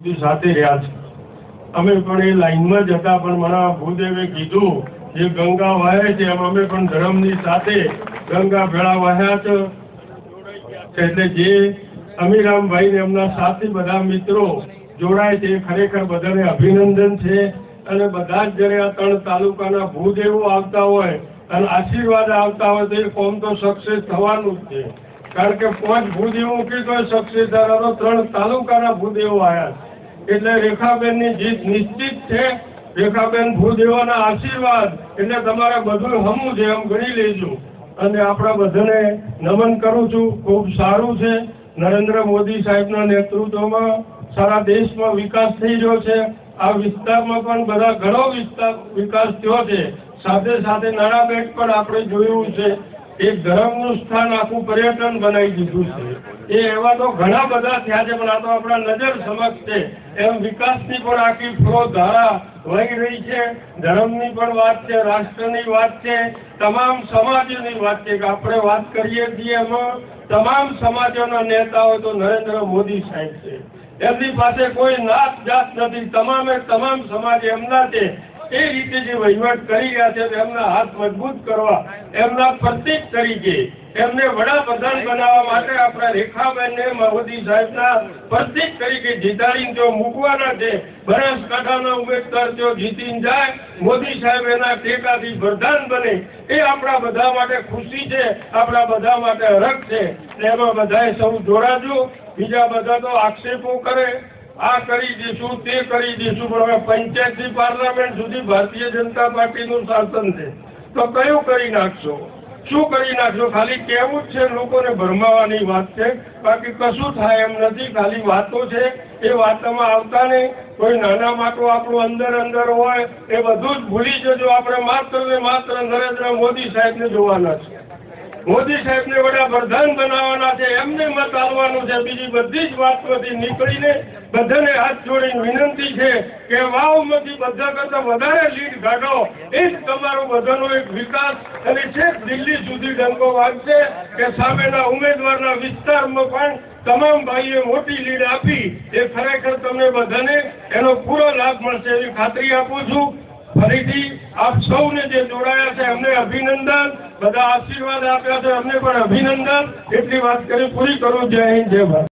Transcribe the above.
સાથે રહ્યા છે. અમે પણ એ લાઈનમાં જ હતા, પણ મારા ભૂદેવે કીધું જે ગંગા વહે છે, એમ અમે પણ ધર્મની સાથે ગંગા ભેળા વહ્યા છે. એટલે જે અમીરામભાઈ ને એમના સાથી બધા મિત્રો જોડાય છે ખરેખર બધાને અભિનંદન છે. અને બધા જ જ્યારે આ ત્રણ તાલુકાના ભૂદેવો આવતા હોય અને આશીર્વાદ આવતા હોય તો એ કોમ તો સક્સેસ થવાનું જ છે. કારણ કે પાંચ ભૂદેવો કીધો સક્સેસ થવાનો ત્રણ તાલુકાના ભૂદેવો આવ્યા છે. એટલે રેખાબેનની જીત નિશ્ચિત છે. રેખાબેન ભૂદેવાના આશીર્વાદ. એટલે તમારે બધું હમું છે, એમ ગણી લેજો. અને આપણા બધાને નમન કરું છું. ખૂબ સારું છે. નરેન્દ્ર મોદી સાહેબના નેતૃત્વમાં સારા દેશમાં વિકાસ થઈ રહ્યો છે. આ વિસ્તારમાં પણ બધા ઘણો વિસ્તાર વિકાસ થયો છે. સાથે સાથે નાણાબેટ પણ આપણે જોયું છે. એક ધર્મનું સ્થાન આખું પર્યટન બનાવી દીધું છે. એ એવા તો ઘણા બધા થયા છે, પણ આ તો આપણા નજર સમક્ષ છે. એમ વિકાસની પણ આખી ફ્લો ધારા વહી રહી છે. ધર્મની પણ વાત છે, રાષ્ટ્રની વાત છે, તમામ સમાજની વાત છે. કે આપણે વાત કરીએ છીએ એમાં, તમામ સમાજોના નેતાઓ તો નરેન્દ્ર મોદી સાહેબ છે. એમની પાસે કોઈ નાત જાત નથી. તમામે તમામ સમાજ એમના છે. એ રીતે જે વહીવટ કરી રહ્યા છે એમના હાથ મજબૂત કરવા, એમના પ્રતિક તરીકે, એમને વડાપ્રધાન બનાવવા માટે આપણા રેખાબેનને મોદી સાહેબના પ્રતિક તરીકે જીતાડીને જો મૂકવાના છે, બનાસકાંઠાના ઉમેદવાર જો જીતીને જાય, મોદી સાહેબ એના ટેકાથી પ્રધાન બને, એ આપણા બધા માટે ખુશી છે, આપણા બધા માટે હરખ છે એમાં બધાએ સૌ જોડાજો, બીજા બધા તો આક્ષેપો કરે. આ કરી દઈશું, તે કરી દઈશું, પણ હવે પંચાયતથી પાર્લામેન્ટ સુધી ભારતીય જનતા પાર્ટીનું શાસન છે. તો કયું કરી નાખશો? શું કરી નાખશો? ખાલી કહેવું જ છે લોકોને ભરમાવાની વાત છે? બાકી કશું થાય એમ નથી, ખાલી વાતો છે. એ વાતોમાં આવતા નહીં. કોઈ નાના માટો આપણું અંદર અંદર હોય, એ બધું જ ભૂલી જજો. આપણે માત્ર ને માત્ર નરેન્દ્ર મોદી સાહેબને જોવાના છે. મોદી સાહેબને વડાપ્રધાન બનાવવાના છે, એમને મત આવવાનું છે. બીજી બધી જ વાતોથી નીકળીને બધાને હાથ જોડીને વિનંતી છે કે વાવમાંથી બધા કરતા વધારે લીડ કાઢો. એ જ તમારો બધાનો એક વિકાસ અને છેક દિલ્હી સુધી ડંકો વાગશે કે સામેના ઉમેદવારના વિસ્તારમાં પણ તમામ ભાઈએ મોટી લીડ આપી. એ ખરેખર તમને બધાને એનો પૂરો લાભ મળશે એવી ખાતરી આપું છું. ફરીથી આપ સૌને જે જોડાયા છે એમને અભિનંદન. બધા આશીર્વાદ આપ્યા છે. અમને પણ અભિનંદન. એટલી વાત કરી, પૂરી કરું. જય હિન્દ, જય ભારત.